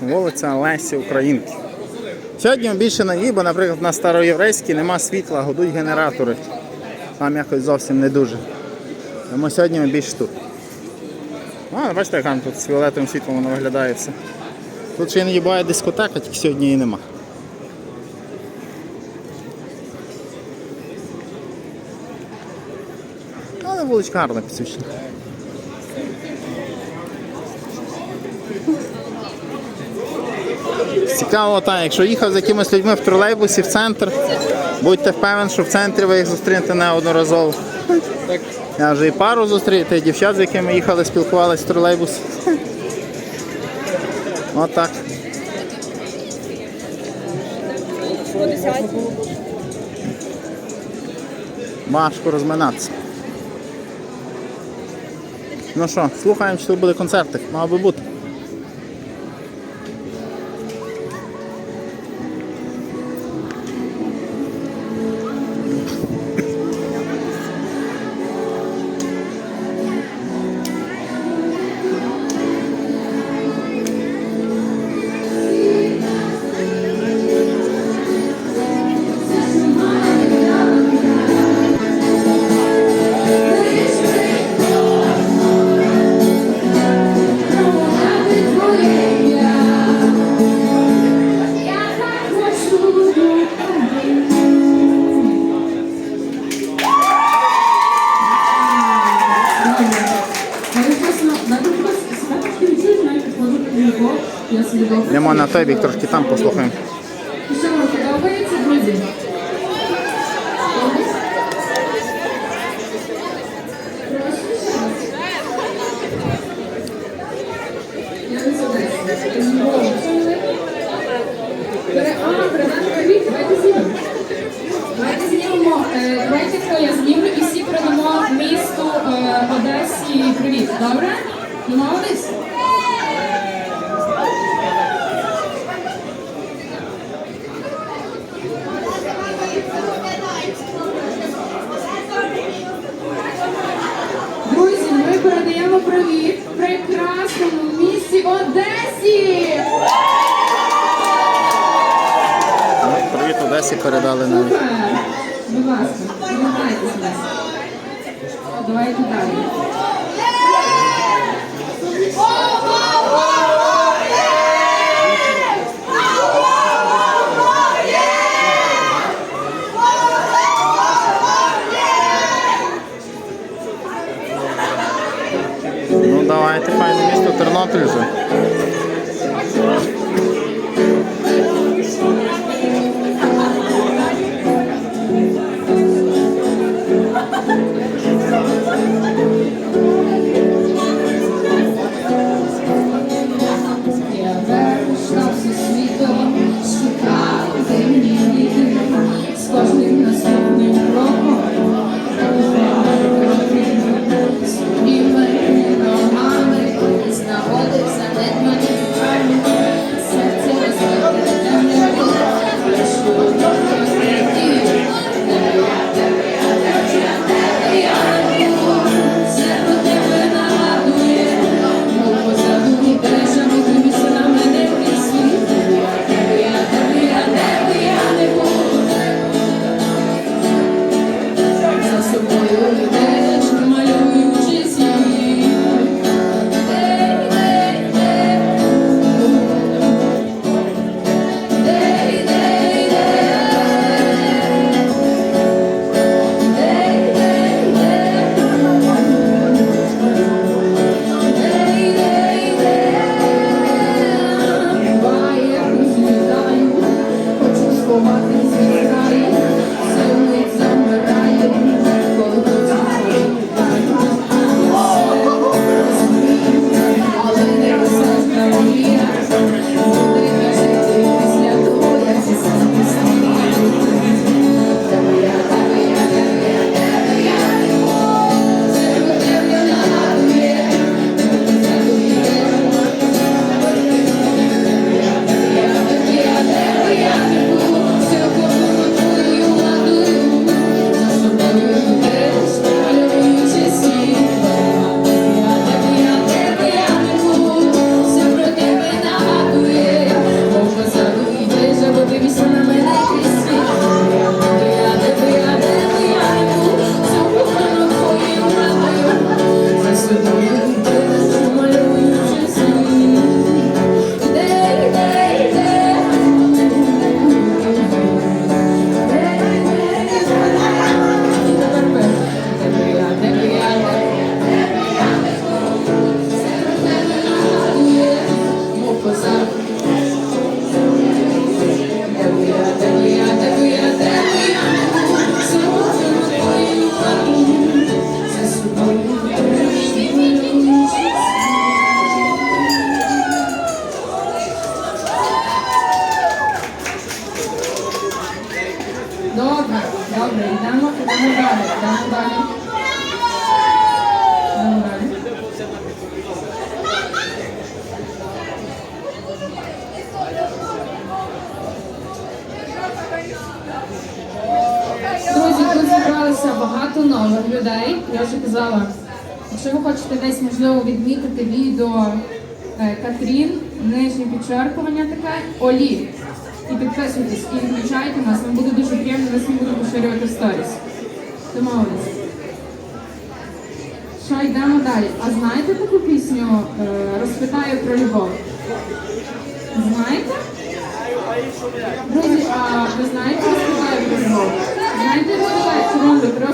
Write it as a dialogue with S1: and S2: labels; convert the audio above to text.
S1: Вулиця Лесі Українки. Сьогодні більше на ній, бо, наприклад, на староєврейській нема світла, годують генератори. Там якось зовсім не дуже. Тому сьогодні ми більше тут. А, бачите, як там тут з фіолетовим світлом воно виглядає все. Тут ще іноді буває дискотека, тільки сьогодні її нема. Але вуличка гарна підсвічена. Цікаво, так, якщо їхав з якимись людьми в тролейбусі в центр, будьте впевнені, що в центрі ви їх зустрінете неодноразово. Я вже і пару зустрів, та й дівчат, з якими їхали, спілкувалися в тролейбусі. Отак. Важко розминатися. Ну що, слухаємо, чи тут буде концертик. Мав би бути. Йдемо на той бік, трошки там послухаємо.
S2: Що вам подобається, друзі? Я давайте хто я знімлю і всі передамо місту Одесі привіт, добре? Домовились? Друзі, ми передаємо привіт прекрасному місті Одесі!
S1: Привіт передали нам.
S2: Будь ласка, привітайтеся нас. Давайте далі.
S1: Uma
S2: princesa Добре, добре, йдемо, йдемо далі, йдемо далі. Друзі, тут зібралося багато нових людей. Я вже казала, якщо ви хочете десь можливо відмітити відео е, Катрін, нижнє підчеркування таке, Олі. І підписуйтесь, і включайте нас, нам буде дуже приємно, ми всім будемо поширювати сторіс. Домовились. Що йдемо далі? А знаєте таку пісню е, Розпитаю про любов? Знаєте? Друзі, а ви знаєте розпитаю про любов? Знаєте, розпитаю про?